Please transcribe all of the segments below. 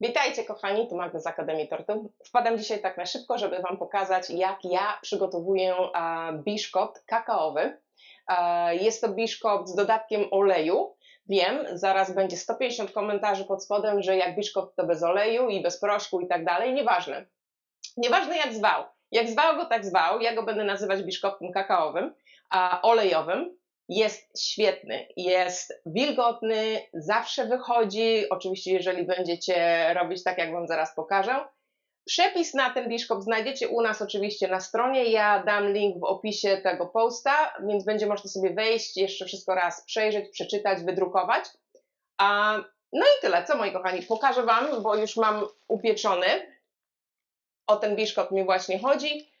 Witajcie kochani, tu Magda z Akademii Tortu. Wpadam dzisiaj tak na szybko, żeby Wam pokazać, jak ja przygotowuję biszkopt kakaowy. Jest to biszkopt z dodatkiem oleju. Wiem, zaraz będzie 150 komentarzy pod spodem, że jak biszkopt to bez oleju i bez proszku i tak dalej. Nieważne. Nieważne jak zwał. Jak zwał go, tak zwał. Ja go będę nazywać biszkoptem kakaowym, olejowym. Jest świetny, jest wilgotny, zawsze wychodzi. Oczywiście, jeżeli będziecie robić tak, jak Wam zaraz pokażę. Przepis na ten biszkopt znajdziecie u nas oczywiście na stronie. Ja dam link w opisie tego posta, więc będzie można sobie wejść, jeszcze wszystko raz przejrzeć, przeczytać, wydrukować. A, no i tyle. Co moi kochani, pokażę Wam, bo już mam upieczony. O ten biszkopt mi właśnie chodzi.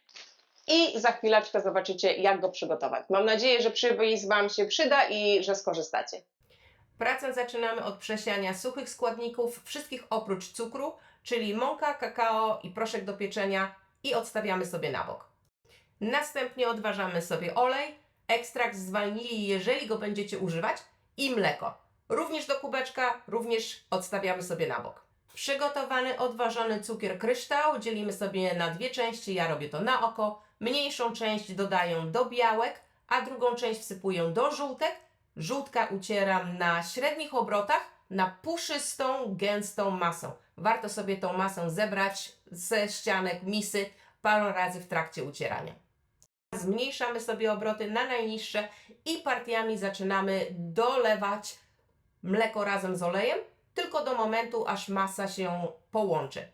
I za chwileczkę zobaczycie, jak go przygotować. Mam nadzieję, że przywóz Wam się przyda i że skorzystacie. Pracę zaczynamy od przesiania suchych składników, wszystkich oprócz cukru, czyli mąka, kakao i proszek do pieczenia i odstawiamy sobie na bok. Następnie odważamy sobie olej, ekstrakt z wanilii, jeżeli go będziecie używać, i mleko. Również do kubeczka, również odstawiamy sobie na bok. Przygotowany odważony cukier kryształ dzielimy sobie na dwie części, ja robię to na oko. Mniejszą część dodaję do białek, a drugą część wsypuję do żółtek. Żółtka ucieram na średnich obrotach na puszystą, gęstą masę. Warto sobie tą masę zebrać ze ścianek misy parę razy w trakcie ucierania. Zmniejszamy sobie obroty na najniższe i partiami zaczynamy dolewać mleko razem z olejem, tylko do momentu, aż masa się połączy.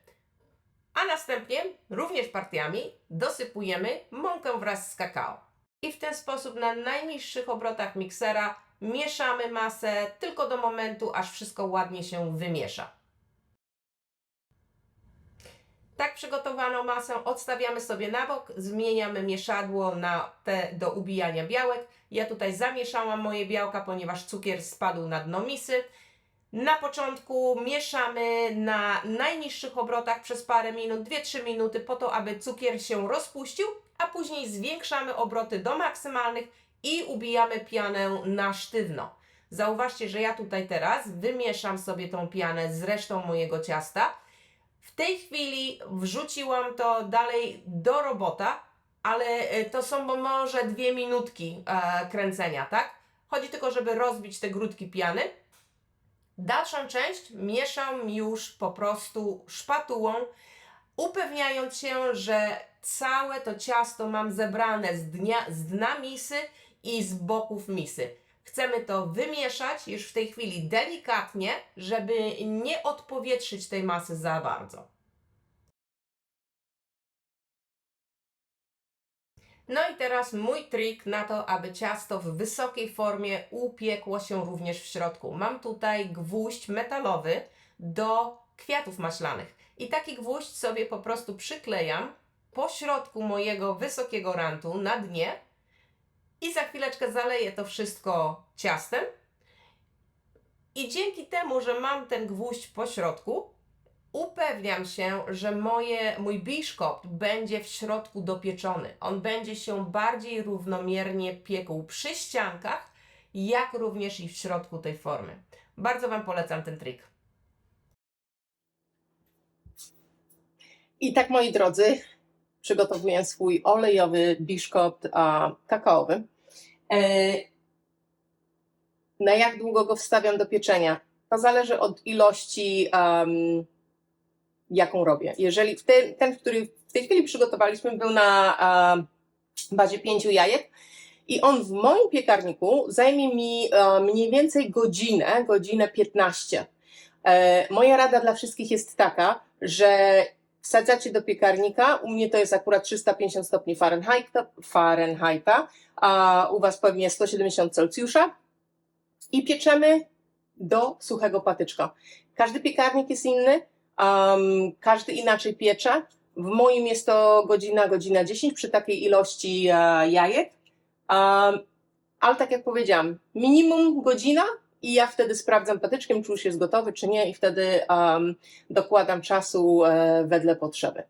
A następnie, również partiami, dosypujemy mąkę wraz z kakao. I w ten sposób na najniższych obrotach miksera mieszamy masę tylko do momentu, aż wszystko ładnie się wymiesza. Tak przygotowaną masę odstawiamy sobie na bok, zmieniamy mieszadło na te do ubijania białek. Ja tutaj zamieszałam moje białka, ponieważ cukier spadł na dno misy. Na początku mieszamy na najniższych obrotach przez parę minut, 2-3 minuty, po to, aby cukier się rozpuścił, a później zwiększamy obroty do maksymalnych i ubijamy pianę na sztywno. Zauważcie, że ja tutaj teraz wymieszam sobie tą pianę z resztą mojego ciasta. W tej chwili wrzuciłam to dalej do robota, ale e, to są może dwie minutki e, kręcenia, tak? Chodzi tylko, żeby rozbić te grudki piany. Dalszą część mieszam już po prostu szpatułą, upewniając się, że całe to ciasto mam zebrane z, dnia, z dna misy i z boków misy. Chcemy to wymieszać już w tej chwili delikatnie, żeby nie odpowietrzyć tej masy za bardzo. No i teraz mój trik na to, aby ciasto w wysokiej formie upiekło się również w środku. Mam tutaj gwóźdź metalowy do kwiatów maślanych. I taki gwóźdź sobie po prostu przyklejam po środku mojego wysokiego rantu na dnie i za chwileczkę zaleję to wszystko ciastem. I dzięki temu, że mam ten gwóźdź po środku, upewniam się, że moje, mój biszkopt będzie w środku dopieczony. On będzie się bardziej równomiernie piekł przy ściankach, jak również i w środku tej formy. Bardzo Wam polecam ten trik. I tak moi drodzy, przygotowuję swój olejowy biszkopt a, kakaowy. E, na jak długo go wstawiam do pieczenia? To zależy od ilości, um, jaką robię. Jeżeli ten, ten, który w tej chwili przygotowaliśmy, był na um, bazie pięciu jajek i on w moim piekarniku zajmie mi um, mniej więcej godzinę, godzinę 15. E, moja rada dla wszystkich jest taka, że wsadzacie do piekarnika, u mnie to jest akurat 350 stopni Fahrenheita, Fahrenheita a u Was pewnie 170 Celsjusza i pieczemy do suchego patyczka. Każdy piekarnik jest inny, um, każdy inaczej piecze. W moim jest to godzina, godzina 10 przy takiej ilości e, jajek. Um, ale tak jak powiedziałam, minimum godzina i ja wtedy sprawdzam patyczkiem, czy już jest gotowy, czy nie, i wtedy um, dokładam czasu e, wedle potrzeby.